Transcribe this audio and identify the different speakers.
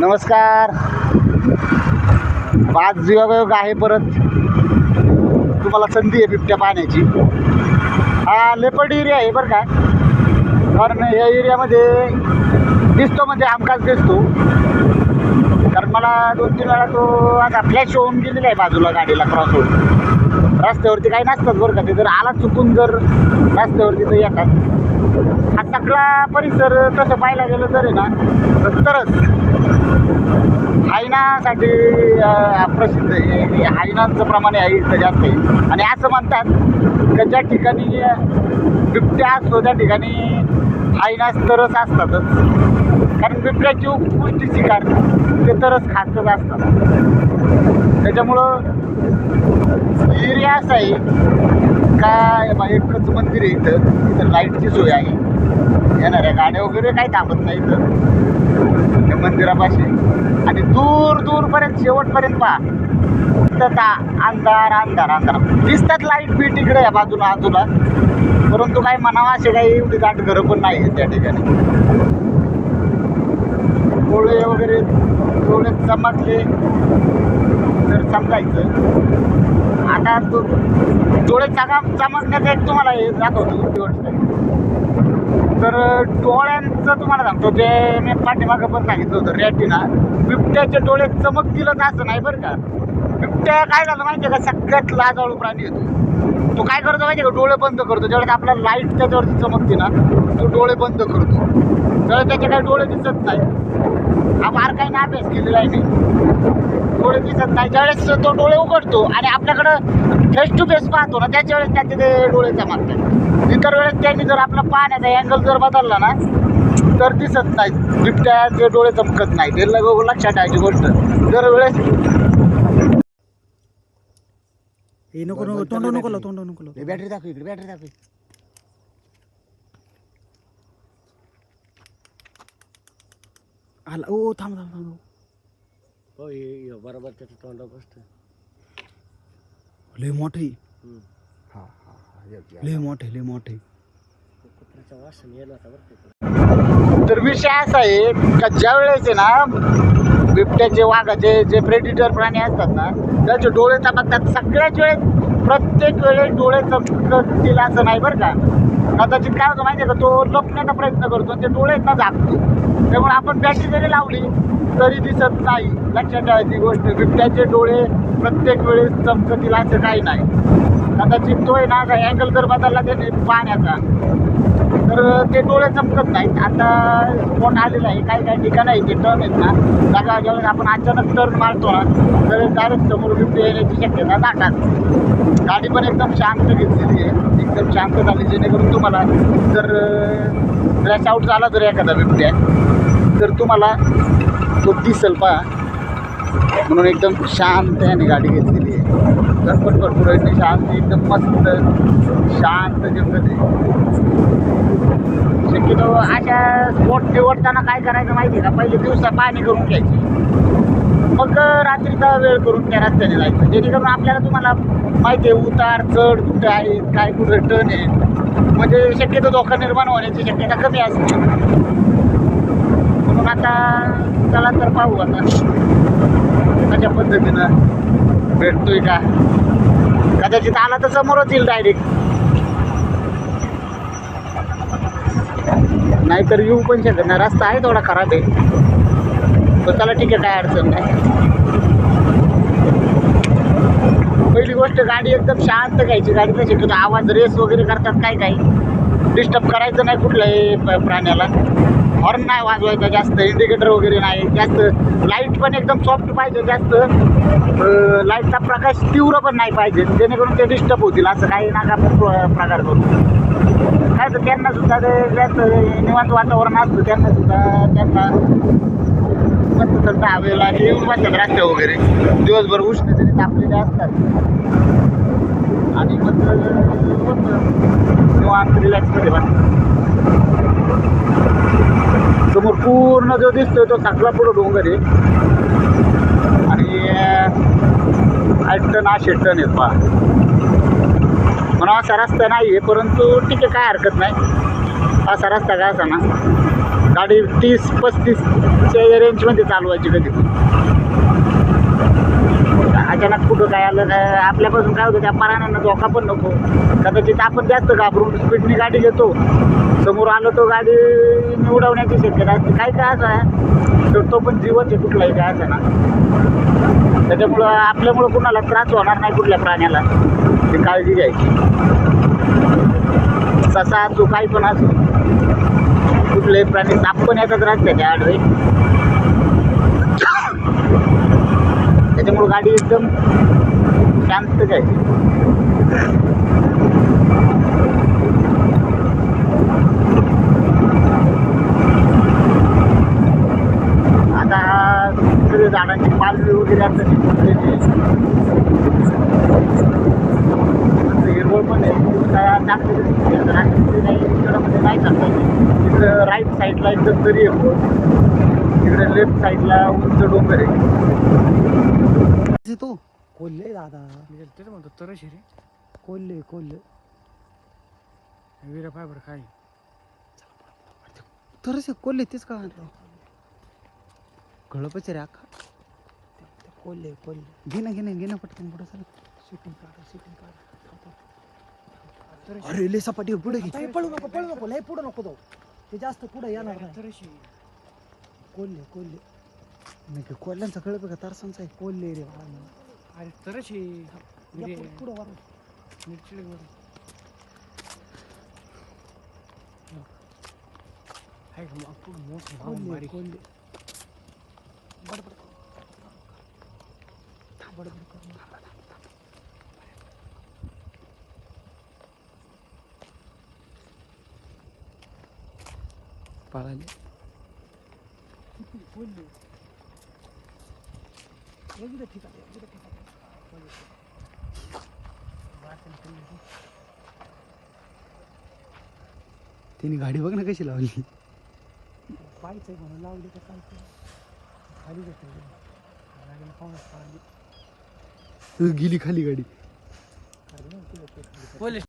Speaker 1: नमस्कार. आज जीवायोग आहे परत. तुम्हाला संधी आहे बिबट्या पाण्याची हा लेपर्ड एरिया आहे बरं का. कारण या एरियामध्ये दिसतो म्हणजे आमकाच दिसतो. कारण मला दोन तीन वेळा तो आता फ्लॅश होऊन गेलेला आहे बाजूला गाडीला क्रॉस होऊन. रस्त्यावरती काही नसतात बरं का. ते जर आला चुकून जर रस्त्यावरती तर येतात. हा सगळा परिसर तसं पाहायला गेलं तर आहे ना तरच हायनासाठी प्रसिद्ध आहे. हायनांचं प्रमाण आहे इथं जास्त आहे. आणि असं म्हणतात की ज्या ठिकाणी बिबट्या असतो त्या ठिकाणी हायनास तरच असतातच. कारण बिबट्याची गोष्टी शिकार ते तरच खातच असतात. त्याच्यामुळं एरिया असा आहे. काय बा एकच मंदिर आहे इथं. इथं लाईटची सोय आहे. येणाऱ्या गाड्या वगैरे काही थांबत नाही इथं. त्या मंदिरापाशी. आणि दूर दूरपर्यंत शेवटपर्यंत पहा. तिथं अंधार अंधार अंधार. दिसतात लाइट बीट इकडे या बाजूला आजूला. परंतु काही म्हणावं असे काही एवढी दाट घरं पण नाही त्या ठिकाणी. डोळे वगैरे डोळे चमकले. तर समजायचं. आता तो डोळे चका चमकण्याचं एक तुम्हाला हे दाखवतो तर डोळ्यांचं तुम्हाला सांगतो जे मी पाठीमागं पण सांगितलं होतं रॅटिना बिबट्याचे डोळे चमकतीलच असं नाही बरं का. बिबट्या काय झालं माहिती आहे का? सगळ्यात लाजाळू प्राणी येतो तो. काय करतो माहिती आहे का? डोळे बंद करतो. ज्यावेळेस आपला लाइट त्याच्यावरती चमकते ना तो डोळे बंद करतो. त्यावेळेस त्याचे काही डोळे दिसत नाही. हा बारकाईने अभ्यास केलेला आहे मी. डोळे दिसत नाही. ज्यावेळेस तो डोळे उघडतो आणि आपल्याकडं फेस टू फेस पाहतो ना त्याच्या वेळेस त्याचे ते डोळे चमकतात. इतर वेळेस त्यांनी जर आपला पाहण्याचा अँगल जर बदलला ना तर दिसत नाही. बिबट्याचे डोळे चमकत नाही. ते लग लक्षात ठेवायची गोष्ट. जर वेळेस
Speaker 2: हे नको नको तोंड नको लाव, तोंड नको लाव.
Speaker 1: बॅटरी दाखव इकडे बॅटरी दाखव.
Speaker 2: आला ओ थांब थांब थांब.
Speaker 3: हो हे हे बरोबर त्याच्या तोंडा बसतं
Speaker 2: लय मोठे
Speaker 1: हा हा हा येत, येत.
Speaker 2: लय मोठे लय मोठे
Speaker 3: कुत्र्याचा वासन येला होता बरं का
Speaker 1: तर विषय असा आहे का ज्या वेळेस आहे ना बिबट्याचे वाघाचे जे प्रेडिटर प्राणी असतात ना त्याचे डोळे चमकतात. सगळ्याच वेळेस प्रत्येक वेळेस डोळे चमकतील असं नाही बरं का? कदाचित काय होतं माहिती आहे का? तो लपण्याचा प्रयत्न करतो आणि ते डोळे ना झाकतो त्यामुळे आपण बॅटरी जरी लावली तरी दिसत नाही. लक्षात ठेवायची गोष्ट बिबट्याचे डोळे प्रत्येक वेळेस चमकतील असं काही नाही. कदाचित तो आहे ना अँगल जर बदलला त्याने पाण्याचा. तर ते डोळे चमकत नाहीत. आता स्पॉट आलेला आहे. काही काही ठिकाण आहे ते टर्न आहेत ना. जागा ज्यावेळेस आपण अचानक टर्न मारतो ना तर डायरेक्ट समोर बिबटे येण्याची शक्यता दाटात गाडी पण एकदम शांत घेतलेली आहे. एकदम शांत झाली जेणेकरून तुम्हाला जर क्रॅश आऊट झाला जर एखादा बिबट्या तर तुम्हाला तो दिसेल पहा. म्हणून एकदम शांत याने गाडी घेतलेली आहे. गणपत भरपूर आहे. शांत एकदम मस्त शांत जंगल आहे. शक्यतो अशा स्पॉट निवडताना काय करायचं माहिती आहे का? पहिले दिवसा पाणी करून घ्यायची. मग रात्रीचा वेळ करून त्या रस्त्याने जायचं. जेणेकरून आपल्याला तुम्हाला माहिती आहे उतार चढ कुठे आहे काय कुठे टर्न आहे म्हणजे शक्यतो धोका निर्माण होण्याची शक्यता कमी असते. म्हणून आता चला तर पाहू आता. कशा पद्धतीनं भेटतोय का? कदाचित आला तर समोरच येईल डायरेक्ट नाहीतर येऊ पण शकत नाही. रस्ता आहे थोडा खराब आहे. तर त्याला ठीक आहे काय अडचण नाही. पहिली गोष्ट गाडी एकदम शांत घ्यायची. गाडीला शक्यतो आवाज रेस वगैरे करतात काय काही डिस्टर्ब करायचं नाही कुठल्याही प्राण्याला. हॉर्न नाही वाजवायचा जास्त इंडिकेटर वगैरे नाही. जास्त लाइट पण एकदम सॉफ्ट पाहिजे जास्त लाईटचा प्रकाश तीव्र पण नाही पाहिजे. जेणेकरून ते डिस्टर्ब होतील असं काही नाका प्र- प्रकार करू. काय तर त्यांना सुद्धा ते जास्त निवांत वातावरण असतं त्यांना सुद्धा त्यांना मस्त थंड हवेला आणि येऊन बसतात रात्र वगैरे. दिवसभर उष्णतेने तापलेले असतात. आणि मग होतं निवांत रिलॅक्समध्ये बसतात समोर पूर्ण जो दिसतोय तो सगळा पुढं डोंगर आहे. आणि आठ टन आठशे टन आहेत पहा. म्हणून असा रस्ता नाही आहे परंतु ठीक आहे काय हरकत नाही. असा रस्ता काय असा ना गाडी तीस पस्तीसच्या रेंजमध्ये चालवायची कधी. अचानक कुठं काय आलं आपल्यापासून काय होतं त्या प्राण्यांना धोका पण नको. कदाचित आपण जास्त घाबरून स्पीडने गाडी घेतो. समोर आलो तो गाडी उडवण्याची शक्यता असते काय काय असं आहे? तर तो पण जीवच आहे कुठलाही काय असं ना. त्याच्यामुळं आपल्यामुळं कुणाला त्रास होणार नाही कुठल्या प्राण्याला. ती काळजी घ्यायची. ससा असो काही पण असो. कुठलेही प्राणी साप पण येतात रस्त्याच्या आडवे. गाडी एकदम शांत घ्यायची आता सगळे झाडांची पालवी वगैरे आता हिरवळ पण आहे. काय नाही चालता. येत. राईट साईडला एकदम तरी आहे तिकडे लेफ्ट साईडला उंच डोंगर आहे.
Speaker 2: तो
Speaker 3: कोल्हे दादा.
Speaker 4: मी तेच म्हणतो तरच रे.
Speaker 3: कोल्हे कोल्हे.
Speaker 4: विरा फायबर काय?
Speaker 2: तरच कोल्हे तेच का कळपच रे अख्खा.
Speaker 3: कोल्हे कोल्हे.
Speaker 2: घे ना घे ना घे ना पटकन पुढे चला.
Speaker 3: शूटिंग काढा शूटिंग काढा.
Speaker 2: अरे लय सपाटी आहे, पुढे घे.
Speaker 3: नाही, पळू नको पळू नको लय पुढे नको तो ते जास्त पुढे येणार नाही. कोल्हे कोल्हे
Speaker 2: नाही कोल्ह्यांचा कळप का तारसांचा आहे
Speaker 3: कोल्हे रे बाळा.
Speaker 4: अरे तरशी
Speaker 3: या पुढं- पुढं वर
Speaker 4: मिरची आहे का मग पुढं मोठं भाऊ
Speaker 3: कोल्हे
Speaker 4: बारीक
Speaker 3: कोल्हे बडबड कर. थांब, बडबड कर ना.
Speaker 2: पळाले
Speaker 3: कोल्हे एकदा ठिकाणी एकदा ठिकाणी
Speaker 2: तिने गाडी बघ ना कशी लावली.
Speaker 3: पाहायचंय म्हणून लावली तर काय खाली घेतली लागेल पाहून पाहिली
Speaker 2: गेली खाली गाडी.
Speaker 4: पोलीस